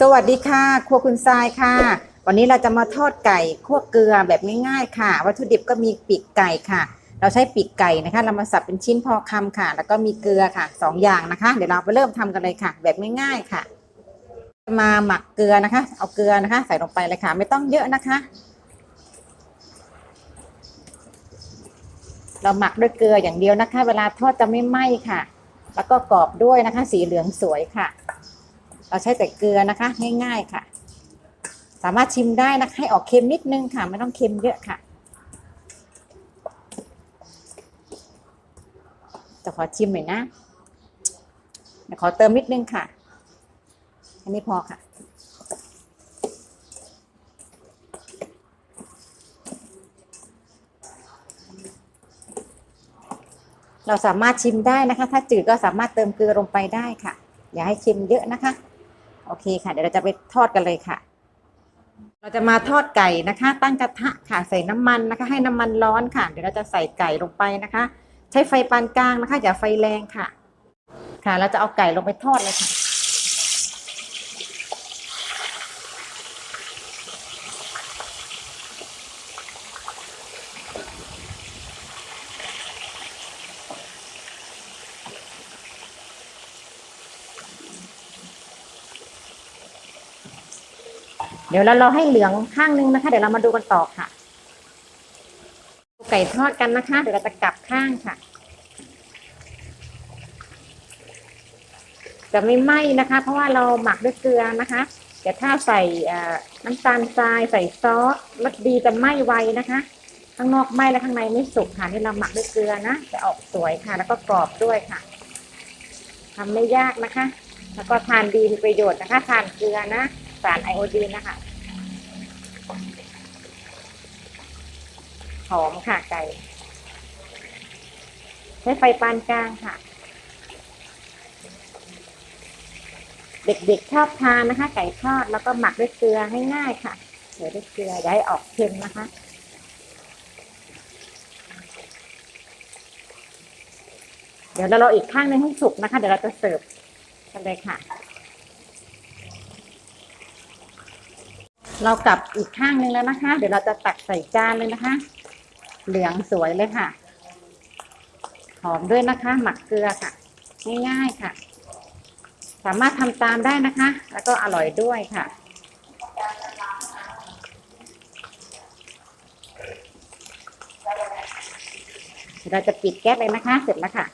สวัสดีค่ะ ครัวคุณทรายค่ะ วันนี้เราจะมาทอดไก่คั่วเกลือแบบง่ายๆ ค่ะ วัตถุดิบก็มีปีกไก่ค่ะ เราใช้ปีกไก่นะคะ เรามาสับเป็นชิ้นพอคำค่ะ แล้วก็มีเกลือค่ะสองอย่างนะคะ เดี๋ยวเราไปเริ่มทำกันเลยค่ะ แบบง่ายๆค่ะ มาหมักเกลือนะคะ เอาเกลือนะคะ ใส่ลงไปเลยค่ะ ไม่ต้องเยอะนะคะ เราหมักด้วยเกลืออย่างเดียวนะคะ เวลาทอดจะไม่ไหม้ค่ะ แล้วก็กรอบด้วยนะคะ สีเหลืองสวยค่ะ เราใช้แต่เกลือนะคะ ง่าย ๆค่ะ สามารถชิมได้นะคะ ให้ออกเค็มนิดนึงค่ะ ไม่ต้องเค็มเยอะค่ะ จะขอชิมหน่อยนะเดี๋ยวขอเติมนิดนึงค่ะแค่นี้พอค่ะเราสามารถชิมได้นะคะ ถ้าจืดก็สามารถเติมเกลือลงไปได้ค่ะ อย่าให้เค็มเยอะนะคะ โอเคค่ะ เดี๋ยวเราจะไปทอดกันเลยค่ะ เราจะมาทอดไก่นะคะ ตั้งกระทะค่ะใส่น้ำมันนะคะ ให้น้ำมันร้อนค่ะ เดี๋ยวเราจะใส่ไก่ลงไปนะคะ ใช้ไฟปานกลางนะคะ อย่าไฟแรงค่ะ ค่ะ เราจะเอาไก่ลงไปทอดเลยค่ะ ดี๋ยวเรารอให้เหลืองข้างนึงนะคะ เดี๋ยวเรามาดูกันต่อค่ะไก่ทอดกันนะคะ เดี๋ยวเราจะกลับข้างค่ะ จะไม่ไหม้นะคะ เพราะว่าเราหมักด้วยเกลือนะคะแต่ถ้าใส่น้ำตาลทรายใส่ซอสรสดีจะไหม้ไวนะคะ ข้างนอกไหม้และข้างในไม่สุกค่ะนี่เราหมักด้วยเกลือนะจะออกสวยค่ะ แล้วก็กรอบด้วยค่ะทำไม่ยากนะคะ แล้วก็ทานดีมีประโยชน์นะคะ ทานเกลือนะ สารไอโอดีนนะคะ หอมค่ะไก่ ใช้ไฟปานกลางค่ะ เด็กๆชอบทานนะคะ ไก่ทอดแล้วก็หมักด้วยเกลือง่ายๆค่ะเดี๋ยวด้วยเกลือย่าให้ออกเค็มนะคะเดี๋ยวเรารออีกข้างนึงให้สุกนะคะ เดี๋ยวเราจะเสิร์ฟกันเลยค่ะ เรากลับอีกข้างหนึงแล้วนะคะ เดี๋ยวเราจะตักใส่จานเลยนะคะ เหลืองสวยเลยค่ะ หอมด้วยนะคะ หมักเกลือค่ะ ง่ายๆค่ะ สามารถทำตามได้นะคะ แล้วก็อร่อยด้วยค่ะ เราจะปิดแก๊สเลยนะคะ เสร็จแล้วค่ะ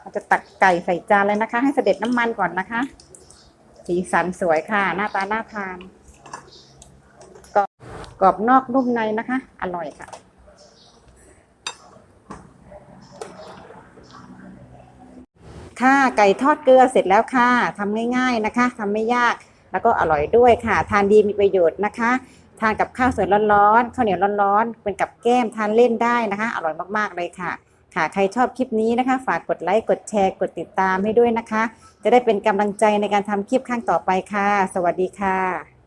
เราจะตักไก่ใส่จานเลยนะคะ ให้เสด็จน้ำมันก่อนนะคะ สีสันสวยค่ะ หน้าตาน่าทาน กรอบนอกนุ่มในนะคะ อร่อยค่ะ ค่ะไก่ทอดเกลือเสร็จแล้วค่ะทำง่าย ๆนะคะทำไม่ยากแล้วก็อร่อยด้วยค่ะ ทานดีมีประโยชน์นะคะ ทานกับข้าวสวยร้อนๆข้าวเหนียวร้อนๆเป็นกับแก้มทานเล่นได้นะคะ อร่อยมากๆเลยค่ะ ค่ะ ใครชอบคลิปนี้นะคะ ฝากกดไลค์กดแชร์กดติดตามให้ด้วยนะคะ จะได้เป็นกำลังใจในการทำคลิปข้างต่อไปค่ะ สวัสดีค่ะ